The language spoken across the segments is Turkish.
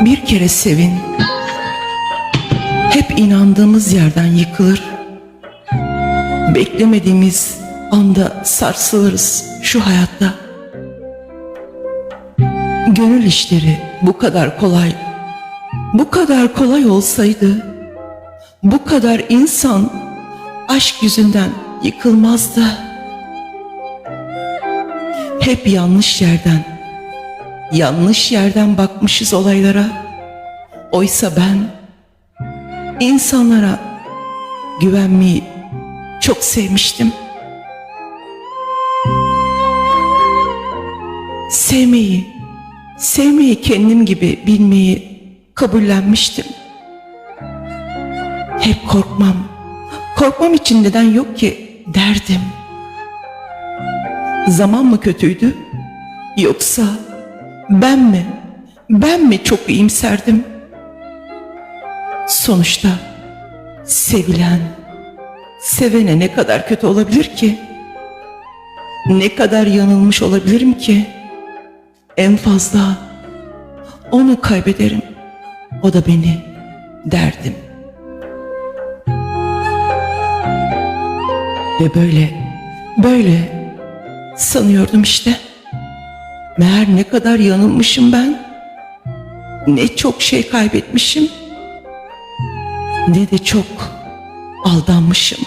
bir kere sevin. Hep inandığımız yerden yıkılır. Beklemediğimiz anda sarsılırız şu hayatta. Gönül işleri bu kadar kolay, bu kadar kolay olsaydı, bu kadar insan aşk yüzünden yıkılmazdı. Hep yanlış yerden, yanlış yerden bakmışız olaylara. Oysa ben insanlara güvenmeyi çok sevmiştim. Sevmeyi, sevmeyi kendim gibi bilmeyi kabullenmiştim. Hep korkmam, korkmam için neden yok ki derdim. Zaman mı kötüydü? Yoksa ben mi, ben mi çok iyimserdim? Sonuçta sevilen, sevene ne kadar kötü olabilir ki? Ne kadar yanılmış olabilirim ki? En fazla onu kaybederim. O da beni derdim. Ve böyle, böyle sanıyordum işte. Meğer ne kadar yanılmışım ben. Ne çok şey kaybetmişim. Ne de çok aldanmışım.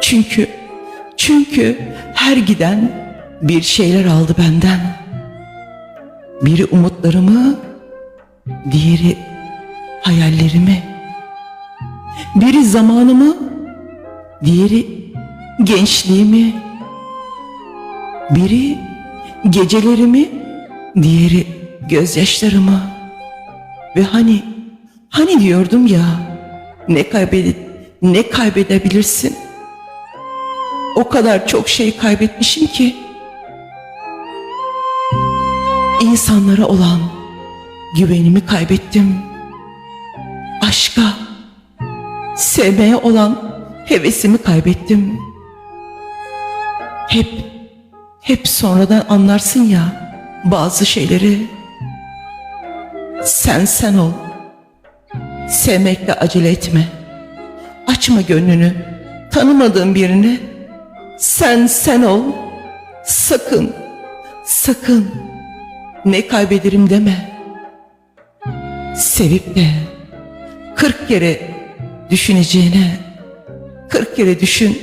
Çünkü, çünkü her giden bir şeyler aldı benden. Biri umutlarımı, diğeri hayallerimi. Biri zamanımı, diğeri gençliğimi. Biri gecelerimi, diğeri gözyaşlarımı. Ve hani, hani diyordum ya, ne kaybede, ne kaybedebilirsin? O kadar çok şey kaybetmişim ki. İnsanlara olan güvenimi kaybettim. Aşka, sevmeye olan hevesimi kaybettim. Hep, hep sonradan anlarsın ya bazı şeyleri. Sen sen ol. Sevmekle acele etme. Açma gönlünü. Tanımadığın birini. Sen sen ol. Sakın, sakın ne kaybederim deme. Sevip de kırk kere düşüneceğine kırk kere düşün.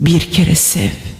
Bir kere sev.